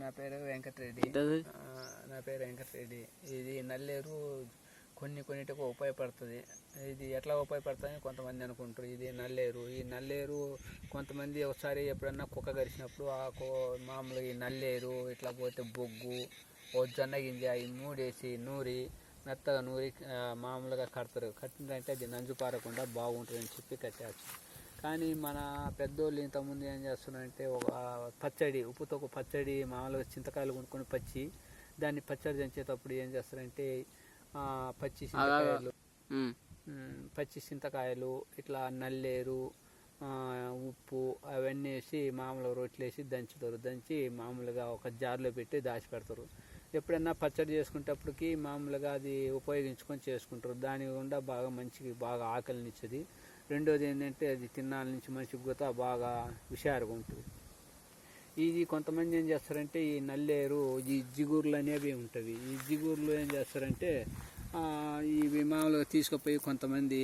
నా పేరు వెంకటరెడ్డి నా పేరు వెంకటరెడ్డి ఇది నల్లేరు కొన్ని కొన్నిటికి ఉపయోగపడుతుంది. ఇది ఎట్లా ఉపయోగపడుతుందని కొంతమంది అనుకుంటారు. ఇది నల్లేరు. ఈ నల్లేరు కొంతమంది ఒకసారి ఎప్పుడన్నా కుక్క గరిచినప్పుడు ఆ కో- మామూలుగా ఈ నల్లేరు ఇట్లా పోతే బొగ్గు ఓ జొన్న గింజ ఈ మూడేసి నూరి మెత్తగా నూరి మామూలుగా కడతారు. కట్టిందంటే అది నంజు పారకుండా బాగుంటుందని చెప్పి కట్టేచ్చు కానీ మన పెద్దోళ్ళు ఇంతకుముందు ఏం చేస్తున్నారంటే ఒక పచ్చడి ఉప్పుతో ఒక పచ్చడి మామూలుగా చింతకాయలు కొనుక్కొని పచ్చి దాన్ని పచ్చడి దంచేటప్పుడు ఏం చేస్తారంటే పచ్చి చింతకాయలు పచ్చి చింతకాయలు ఇట్లా నల్లేరు ఉప్పు అవన్నీ వేసి మామూలుగా రొట్టెలు వేసి దంచుతారు. దంచి మామూలుగా ఒక జార్లో పెట్టి దాచి పెడతారు ఎప్పుడన్నా పచ్చడి చేసుకునేటప్పటికి మామూలుగా అది ఉపయోగించుకొని చేసుకుంటారు. దాని గుండా బాగా మంచికి బాగా ఆకలినిచ్చేది. రెండోది ఏంటంటే అది తిన్నాల నుంచి మనిషికి కూడా బాగా హుషారుగా ఉంటుంది. ఇది కొంతమంది ఏం చేస్తారంటే ఈ నల్లేరు ఈ జిగుర్లు అనేవి ఉంటుంది ఈ జిగుర్లు ఏం చేస్తారంటే ఇవి మామూలుగా తీసుకుపోయి కొంతమంది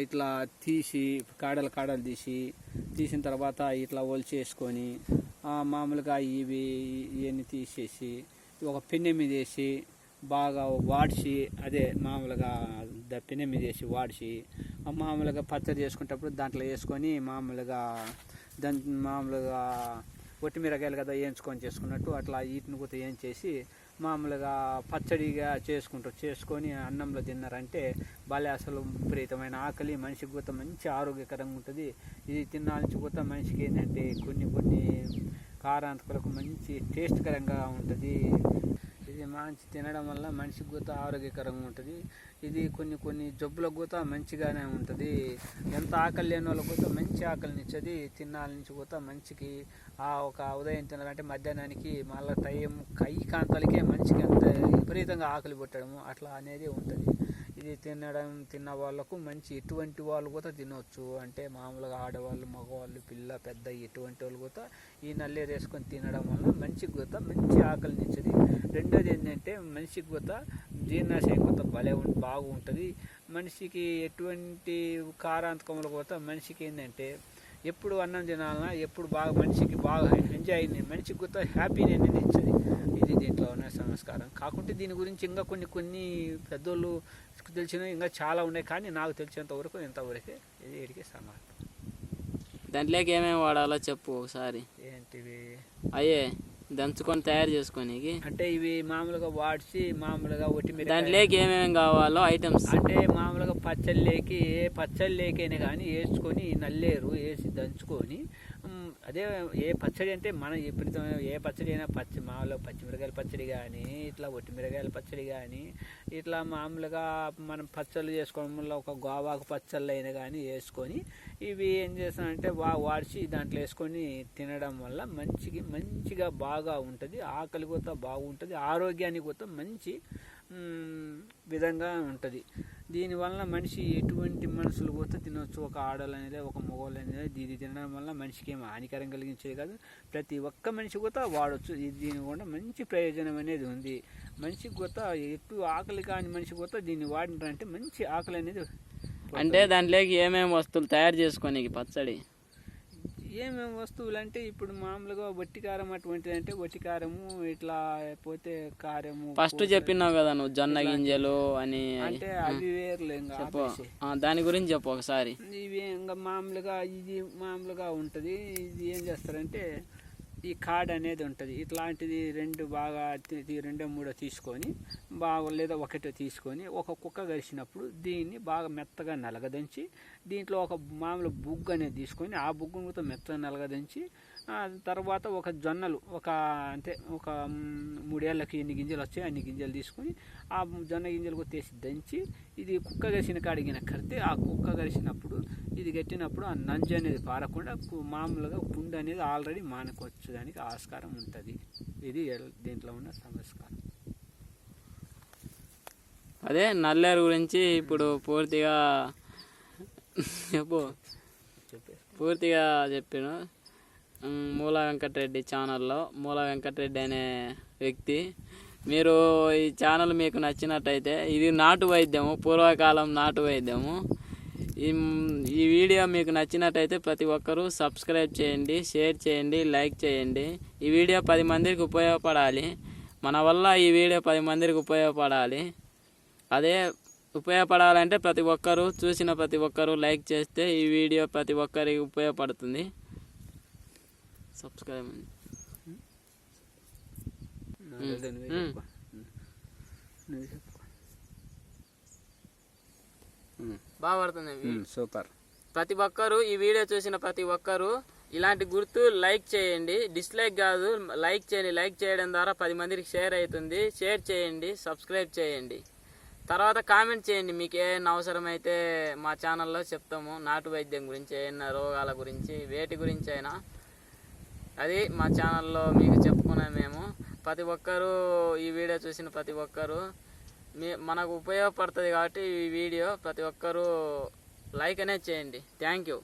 ఇట్లా తీసి కాడలు కాడలు తీసి తీసిన తర్వాత ఇట్లా ఒలిచేసుకొని మామూలుగా ఇవి ఇవన్నీ తీసేసి ఒక పెన్నె మీద వేసి బాగా వాడిచి అదే మామూలుగా ద పెన్నె మీద వేసి మామూలుగా పచ్చడి చేసుకునేటప్పుడు దాంట్లో వేసుకొని మామూలుగా దాని మామూలుగా ఒట్టి మిరకాయలు కదా వేయించుకొని చేసుకున్నట్టు అట్లా వీటిని కూడా ఏం చేసి మామూలుగా పచ్చడిగా చేసుకుంటారు చేసుకొని అన్నంలో తిన్నారంటే భలే అసలు విపరీతమైన ఆకలి మనిషికి కూడా మంచి ఆరోగ్యకరంగా ఉంటుంది. ఇది తినాలని కూడా మనిషికి ఏంటంటే కొన్ని కొన్ని కారాంతకులకు మంచి టేస్ట్కరంగా ఉంటుంది. ఇది మంచి తినడం వల్ల మనిషికి కూడా ఆరోగ్యకరంగా ఉంటుంది. ఇది కొన్ని కొన్ని జబ్బులకు కూడా మంచిగానే ఉంటుంది. ఎంత ఆకలి లేని వాళ్ళకు కూడా మంచి ఆకలిని తిన్నాల తినాల నుంచి కూడా మంచికి ఆ ఒక ఉదయం తినాలంటే మధ్యాహ్నానికి మళ్ళీ టైం కై కాంతాలకే మంచికి ఎంత విపరీతంగా ఆకలి పుట్టడము అట్లా అనేది ఉంటుంది. ఇది తినడం తిన్న వాళ్ళకు మంచి ఎటువంటి వాళ్ళు కూడా తినవచ్చు అంటే మామూలుగా ఆడవాళ్ళు మగవాళ్ళు పిల్ల పెద్ద ఎటువంటి వాళ్ళు కూడా ఈ నల్లేరు వేసుకొని తినడం వల్ల మనిషికి కూడా మంచి ఆకలిని రెండోది ఏంటంటే మనిషికి కూడా జీర్ణాశయం కొత్త భలే బాగుంటుంది. మనిషికి ఎటువంటి కారాంతకములు కూడా మనిషికి ఏంటంటే ఎప్పుడు అన్నం తినాలన్నా ఎప్పుడు బాగా మనిషికి బాగా ఎంజాయ్ మనిషికి కూడా హ్యాపీని అనేది ఇచ్చేది ఇది దీంట్లో ఉన్న సంస్కారం. కాకుంటే దీని గురించి ఇంకా కొన్ని కొన్ని పెద్దోళ్ళు తెలిసిన ఇంకా చాలా ఉన్నాయి. కానీ నాకు తెలిసినంత వరకు ఇంతవరకే ఇది వీడికి సమానం దాంట్లోకి ఏమేమి వాడాలో చెప్పు ఒకసారి. ఏంటివి? అయ్యే దంచుకొని తయారు చేసుకోనికి. అంటే ఇవి మామూలుగా వాడిసి మామూలుగా ఒట్టి దాంట్లోకి ఏమేమి కావాలో ఐటమ్స్ అంటే మామూలుగా పచ్చళ్ళేకి ఏ పచ్చళ్ళేకైనా కానీ వేసుకొని నల్లేరు వేసి దంచుకొని అదే ఏ పచ్చడి అంటే మన ఎప్పుడు ఏ పచ్చడి అయినా పచ్చి మామూలుగా పచ్చిమిరకాయల పచ్చడి కానీ ఇట్లా ఒట్టిమిరకాయల పచ్చడి కానీ ఇట్లా మామూలుగా మనం పచ్చళ్ళు చేసుకోవడం వల్ల ఒక గోవాకు పచ్చళ్ళు అయినా కానీ వేసుకొని ఇవి ఏం చేస్తానంటే వా వాడిచి దాంట్లో వేసుకొని తినడం వల్ల మంచికి మంచిగా బాగా ఉంటుంది ఆకలి కూడా బాగుంటుంది ఆరోగ్యానికి కూడా మంచి విధంగా ఉంటుంది. దీనివల్ల మనిషి ఎటువంటి మనుషులు కూడా తినవచ్చు ఒక ఆడలు అనేది ఒక మగవాళ్ళు దీన్ని ఇది తినడం వల్ల మనిషికి ఏం హానికరం కలిగించేది కాదు. ప్రతి ఒక్క మనిషి కూడా వాడవచ్చు దీని కూడా మంచి ప్రయోజనం అనేది ఉంది. మనిషికి కూడా ఎక్కువ ఆకలి కాని మనిషి కూడా దీన్ని వాడినారంటే మంచి ఆకలి అనేది అంటే దాంట్లోకి ఏమేమి వస్తువులు తయారు చేసుకోనికి పచ్చడి? ఏమేమి వస్తువులు అంటే ఇప్పుడు మామూలుగా వట్టి కారం అటువంటిది అంటే వట్టి కారము ఇట్లా పోతే కారము ఫస్ట్ చెప్పినావు కదా నువ్వు జొన్న గింజలు అని. అంటే అవి వేర్లే చెప్పు. దాని గురించి చెప్పు ఒకసారి. ఇవి ఇంకా మామూలుగా ఇది మామూలుగా ఉంటుంది. ఇది ఏం చేస్తారంటే ఈ కార్డ్ అనేది ఉంటుంది. ఇట్లాంటిది రెండు బాగా రెండో మూడో తీసుకొని బాగా లేదా ఒకటో తీసుకొని ఒక కుక్క గరిచినప్పుడు దీన్ని బాగా మెత్తగా నలగదంచి దీంట్లో ఒక మామూలు బుగ్గు అనేది తీసుకొని ఆ బుగ్గును కూడా మెత్తగా నలగదంచి తర్వాత ఒక జొన్నలు ఒక అంటే ఒక మూడేళ్ళకి ఎన్ని గింజలు వచ్చాయి అన్ని గింజలు తీసుకొని ఆ జొన్న గింజలు కొట్టేసి దంచి ఇది కుక్క గరిసిన కాడిగిన కడితే ఆ కుక్క గరిచినప్పుడు ఇది కట్టినప్పుడు ఆ నంజు అనేది పారకుండా మామూలుగా పుండు అనేది ఆల్రెడీ మానుకోవచ్చు దానికి ఆస్కారం ఉంటుంది. ఇది దీంట్లో ఉన్న సంస్కారం. అదే నల్లేరు గురించి ఇప్పుడు పూర్తిగా చెప్పు. పూర్తిగా చెప్పాను. మూల వెంకటరెడ్డి ఛానల్లో మూల వెంకటరెడ్డి అనే వ్యక్తి. మీరు ఈ ఛానల్ మీకు నచ్చినట్టయితే ఇది నాటు వైద్యము పూర్వకాలం నాటు వైద్యము. ఈ ఈ వీడియో మీకు నచ్చినట్టయితే ప్రతి ఒక్కరూ సబ్స్క్రైబ్ చేయండి షేర్ చేయండి లైక్ చేయండి. ఈ వీడియో పది మందికి ఉపయోగపడాలి. మన వల్ల ఈ వీడియో పది మందికి ఉపయోగపడాలి. అదే ఉపయోగపడాలంటే ప్రతి ఒక్కరూ చూసిన ప్రతి ఒక్కరూ లైక్ చేస్తే ఈ వీడియో ప్రతి ఒక్కరికి ఉపయోగపడుతుంది. సబ్స్క్రైబ్. నాలుగు బాగా పడుతుంది సూపర్. ప్రతి ఒక్కరూ ఈ వీడియో చూసిన ప్రతి ఒక్కరూ ఇలాంటి గుర్తు లైక్ చేయండి. డిస్లైక్ కాదు లైక్ చేయండి. లైక్ చేయడం ద్వారా పది మందికి షేర్ అవుతుంది. షేర్ చేయండి సబ్స్క్రైబ్ చేయండి. తర్వాత కామెంట్ చేయండి మీకు ఏమైనా అవసరమైతే మా ఛానల్లో చెప్తాము. నాటు వైద్యం గురించి ఏమైనా రోగాల గురించి వేటి గురించి అయినా. అది మా ఛానల్లో మీకు చెప్పుకున్నాం మేము. ప్రతి ఒక్కరూ ఈ వీడియో చూసిన ప్రతి ఒక్కరూ మనకు ఉపయోగపడుతుంది కాబట్టి ఈ వీడియో. ప్రతి ఒక్కరూ లైక్ అనేది చేయండి. Thank you